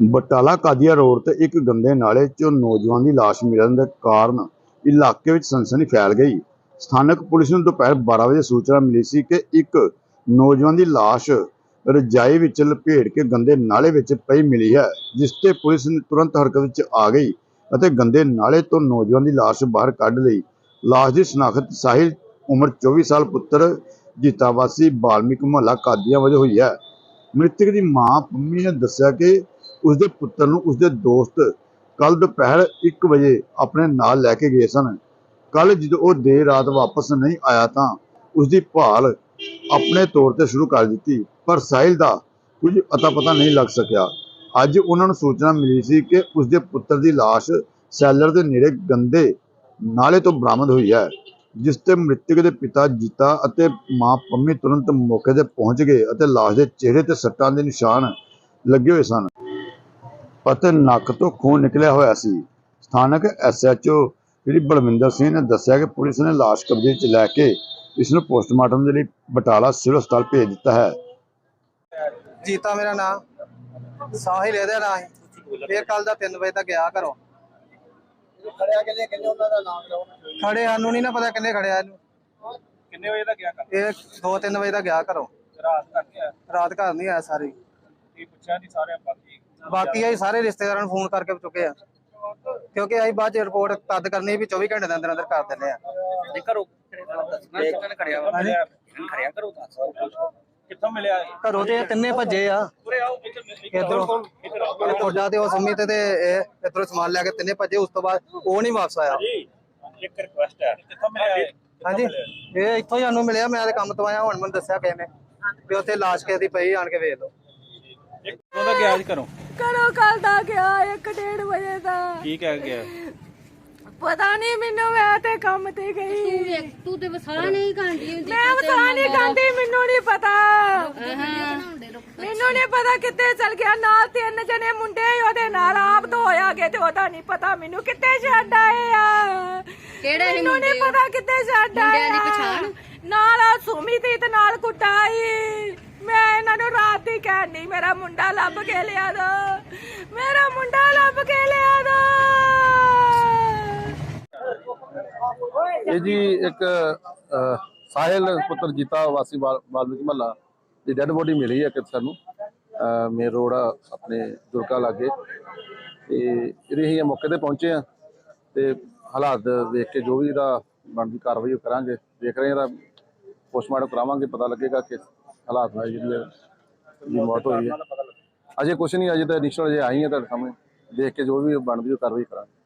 ਬਟਾਲਾ ਕਾਦੀਆ road ਤੇ ਇੱਕ ਗੰਦੇ ਨਾਲੇ 'ਚੋਂ ਨੌਜਵਾਨ ਦੀ ਲਾਸ਼ ਮਿਲਣ ਦੇ ਕਾਰਨ ਇਲਾਕੇ ਵਿੱਚ ਸਨਸਨੀ ਫੈਲ ਗਈ। ਸਥਾਨਕ ਪੁਲਿਸ ਨੂੰ ਦੁਪਹਿਰ 12 ਵਜੇ ਸੂਚਨਾ ਮਿਲੀ ਸੀ ਕਿ ਇੱਕ ਨੌਜਵਾਨ ਦੀ ਲਾਸ਼ ਰਜਾਈ ਵਿੱਚ ਲਪੇਟ ਕੇ ਗੰਦੇ ਨਾਲੇ ਵਿੱਚ ਪਈ ਮਿਲੀ ਹੈ, ਜਿਸ ਤੇ ਪੁਲਿਸ ਨੇ ਤੁਰੰਤ ਹਰਕਤ ਵਿੱਚ ਆ ਗਈ ਅਤੇ ਗੰਦੇ ਨਾਲੇ ਤੋਂ ਨੌਜਵਾਨ ਦੀ ਲਾਸ਼ ਬਾਹਰ ਕੱਢ ਲਈ। ਲਾਸ਼ ਦੀ ਸ਼ਨਾਖਤ ਸਾਹਿਲ ਉਮਰ 24 ਸਾਲ ਪੁੱਤਰ ਜੀਤਾਵਾਸੀ ਬਾਲਮਿਕ ਮੁਹੱਲਾ ਕਾਦੀਆਂ ਵਜੋਂ ਹੋਈ ਹੈ। ਮ੍ਰਿਤਕ ਦੀ ਮਾਂ ਪੰਮੀ ਨੇ ਦੱਸਿਆ ਕਿ ਉਸਦੇ ਪੁੱਤਰ ਨੂੰ ਉਸਦੇ ਦੋਸਤ ਕੱਲ ਦੁਪਹਿਰ 1 ਵਜੇ ਆਪਣੇ ਨਾਲ ਲੈ ਕੇ ਗਏ ਸਨ। ਕੱਲ ਜਦੋਂ ਉਹ ਦੇਰ ਰਾਤ ਵਾਪਸ ਨਹੀਂ ਆਇਆ ਤਾਂ ਉਸਦੀ ਭਾਲ ਆਪਣੇ ਤੌਰ ਤੇ ਸ਼ੁਰੂ ਕਰ ਦਿੱਤੀ, ਪਰ ਸਾਹਿਲ ਦਾ ਕੁਝ ਅਤਾ ਪਤਾ ਨਹੀਂ ਲੱਗ ਸਕਿਆ। ਅੱਜ ਉਹਨਾਂ ਨੂੰ ਸੂਚਨਾ ਮਿਲੀ ਸੀ ਕਿ ਉਸਦੇ ਪੁੱਤਰ ਦੀ ਲਾਸ਼ ਸੈਲਰ ਦੇ ਨੇੜੇ ਗੰਦੇ ਨਾਲੇ ਤੋਂ ਬਰਾਮਦ ਹੋਈ ਹੈ, ਜਿਸ ਤੇ ਮ੍ਰਿਤਕ ਦੇ ਪਿਤਾ ਜੀਤਾ ਅਤੇ ਮਾਂ ਪੰਮੀ ਤੁਰੰਤ ਮੌਕੇ ਤੇ ਪਹੁੰਚ ਗਏ ਅਤੇ ਲਾਸ਼ ਦੇ ਚਿਹਰੇ ਤੇ ਸੱਟਾਂ ਦੇ ਨਿਸ਼ਾਨ ਲੱਗੇ ਹੋਏ ਸਨ। ਅਤੇ ਨੱਕ ਤੋਂ ਖੂਨ ਨਿਕਲਿਆ ਹੋਇਆ ਸੀ। ਸਥਾਨਕ ਐਸਐਚਓ ਜਿਹੜੀ ਬਲਵਿੰਦਰ ਸਿੰਘ ਨੇ ਦੱਸਿਆ ਕਿ ਪੁਲਿਸ ਨੇ ਲਾਸ਼ ਕਬਜ਼ੇ 'ਚ ਲੈ ਕੇ ਇਸ ਨੂੰ ਪੋਸਟਮਾਰਟਮ ਦੇ ਲਈ ਬਟਾਲਾ ਸਿਵਲ ਹਸਪਤਾਲ ਭੇਜ ਦਿੱਤਾ ਹੈ। ਜੀਤਾ ਮੇਰਾ ਨਾਮ। ਸਾਹਿਲ ਇਹਦਾ ਨਾਂ ਸੀ ਫਿਰ ਕੱਲ ਦਾ 3 ਵਜੇ ਤੱਕ ਗਿਆ ਘਰੋਂ। ਖੜਿਆ ਕਿੰਨੇ ਕਿੰਨੇ ਉਹਨਾਂ ਦਾ ਨਾਮ ਲਓ? ਖੜੇ ਸਾਨੂੰ ਨਹੀਂ ਨਾ ਪਤਾ ਕਿੰਨੇ ਖੜਿਆ ਇਹਨੂੰ। ਕਿੰਨੇ ਵਜੇ ਦਾ ਗਿਆ ਕਰ ਇਹ 2-3 ਵਜੇ ਤੱਕ ਗਿਆ ਘਰੋਂ। ਰਾਤ ਤੱਕ ਗਿਆ। ਰਾਤ ਘਰ ਨਹੀਂ ਆਇਆ ਸਾਰੀ। ਕੀ ਪੁੱਛਿਆ ਨਹੀਂ ਸਾਰੇ ਬਾਕੀ? ਬਾਕੀ ਅਸੀਂ ਸਾਰੇ ਰਿਸ਼ਤੇਦਾਰਾਂ ਨੂੰ ਫੋਨ ਕਰਕੇ ਚੁੱਕੇ ਆ। ਕਿਉਂਕਿ ਅਸੀਂ ਬਾਅਦ ਚ ਰਿਪੋਰਟ ਤਦ ਕਰਨੀ ਵੀ 24 ਘੰਟੇ ਦੇ ਅੰਦਰ ਅੰਦਰ ਕਰ ਦਿੰਦੇ ਆ। ਜੇ ਘਰੋਂ ਦੱਸਣਾ ਕਿੰਨੇ ਖੜਿਆ ਵਾ? ਹਾਂਜੀ। ਖੜਿਆ ਕਰੋ ਦੱਸ। ਕਿੱਥੋਂ ਮਿਲਿਆ ਇਹ? ਘਰੋਂ ਤੇ ਇਹ ਤਿੰਨੇ ਭੱਜੇ ਆ। ਇਧਰੋਂ ਤੁਹਾਡਾ ਤੇ ਉਹ ਸੰਮੀ ਤੇ ਇਹ ਇਧਰੋਂ ਸਮਾਨ ਲੈ ਕੇ ਤਿੰਨੇ ਭੱਜੇ ਉਸ ਤੋਂ ਬਾਅਦ ਉਹ ਨਹੀਂ ਵਾਪਸ ਆਇਆ। ਜੀ ਇੱਕ ਰਿਕੁਐਸਟ ਹੈ ਕਿੱਥੋਂ ਮਿਲਿਆ ਇਹ? ਹਾਂਜੀ। ਇਹ ਇੱਥੋਂ ਹੀ ਸਾਨੂੰ ਮਿਲਿਆ ਮੈਂ ਤੇ ਕੰਮ ਤੋਂ ਆਇਆ ਹੁਣ ਮੈਨੂੰ ਦੱਸਿਆ ਕਿਸੇ ਨੇ ਵੀ ਉੱਥੇ ਲਾਸ਼ ਕਿਸੇ ਦੀ ਪਈ ਆਣ ਕੇ ਵੇਖ ਲਓ। ਇੱਕ ਉਹਦਾ ਗਿਆ ਜੀ ਘਰੋਂ। ਘਰੋਂ ਕੱਲ ਦਾ ਗਿਆ 1:30 ਵਜੇ ਦਾ। ਕੀ ਕਹਿ ਗਿਆ? ਪਤਾ ਨਹੀਂ ਮੈਨੂੰ ਮੈਂ ਤੇ ਕੰਮ ਤੇ ਗਈ। ਵੇਖ ਤੂੰ ਤੇ ਵਸਾ ਨਹੀਂ ਖਾਂਦੀ ਹੁੰਦੀ ਮੈਂ ਵਸਾ ਨਹੀਂ ਖਾਂਦੀ ਮੈਨੂੰ ਨਹੀਂ ਪਤਾ। ਮੈਨੂੰ ਨਹੀਂ ਪਤਾ ਕਿੱਥੇ ਚਲ ਗਿਆ ਨਾਲ ਤਿੰਨ ਜਣੇ ਮੁੰਡੇ ਉਹਦੇ ਨਾਲ ਆਪ ਤੋਂ ਹੋਇਆ ਗਏ ਤੇ ਉਹਦਾ ਨਹੀਂ ਪਤਾ ਮੈਨੂੰ ਕਿੱਥੇ ਛੱਡ ਆਏ ਆ। ਕਿਹੜੇ ਮੈਨੂੰ ਨਹੀਂ? ਪਤਾ ਕਿੱਥੇ ਛੱਡ ਆਏ ਮੁੰਡਿਆਂ ਦੀ ਆ। ਪਛਾਣ? ਨਾਲ ਆ ਸੁਮੀ ਤੇ ਨਾਲ ਕੁੱਟਾਈ। ਮੈਂ ਇਹਨਾਂ ਨੂੰ ਰਾਤ ਦੀ ਕਹਿਣੀ ਮੇਰਾ ਮੁੰਡਾ ਲੱਭ ਕੇ ਲਿਆ ਦੋ। ਮੇਰਾ ਮੁੰਡਾ ਲੱਭ ਕੇ ਲਿਆ ਦੋ। ਇਹ ਜੀ ਇੱਕ ਸਾਹਿਲ ਪੁੱਤਰ ਜੀਤਾ ਵਾਸੀ ਵਾਲ- ਮਹੱਲਾ ਦੀ ਡੈੱਡ ਬੋਡੀ ਮਿਲੀ ਹੈ ਕਿ ਸਾਨੂੰ। ਮੇਨ ਰੋਡ ਆਪਣੇ ਦੁਰਗਾ ਲਾਗੇ। ਤੇ ਇਹਦੇ ਅਸੀਂ ਮੌਕੇ ਤੇ ਪਹੁੰਚੇ ਆ ਤੇ ਹਾਲਾਤ ਵੇਖ ਕੇ ਜੋ ਵੀ ਇਹਦਾ ਬਣਦੀ ਕਾਰਵਾਈ ਉਹ ਕਰਾਂਗੇ। ਦੇਖ ਰਹੇ ਇਹਦਾ ਪੋਸਟਮਾਰਟਮ ਕਰਾਵਾਂਗੇ, ਪਤਾ ਲੱਗੇਗਾ ਕਿ ਹਾਲਾਤ ਨਾਲ ਜਿਹੜੀ ਦੀ ਮੌਤ ਹੋਈ ਹੈ। ਅਜੇ ਕੁਝ ਨਹੀਂ, ਅਜੇ ਤਾਂ ਇਨੀਸ਼ੀਅਲ ਅਜੇ ਆਈ ਹੈ ਤੁਹਾਡੇ ਸਾਹਮਣੇ। ਦੇਖ ਕੇ ਜੋ ਵੀ ਬਣਦੀ ਉਹ ਕਾਰਵਾਈ ਕਰਾਂਗੇ।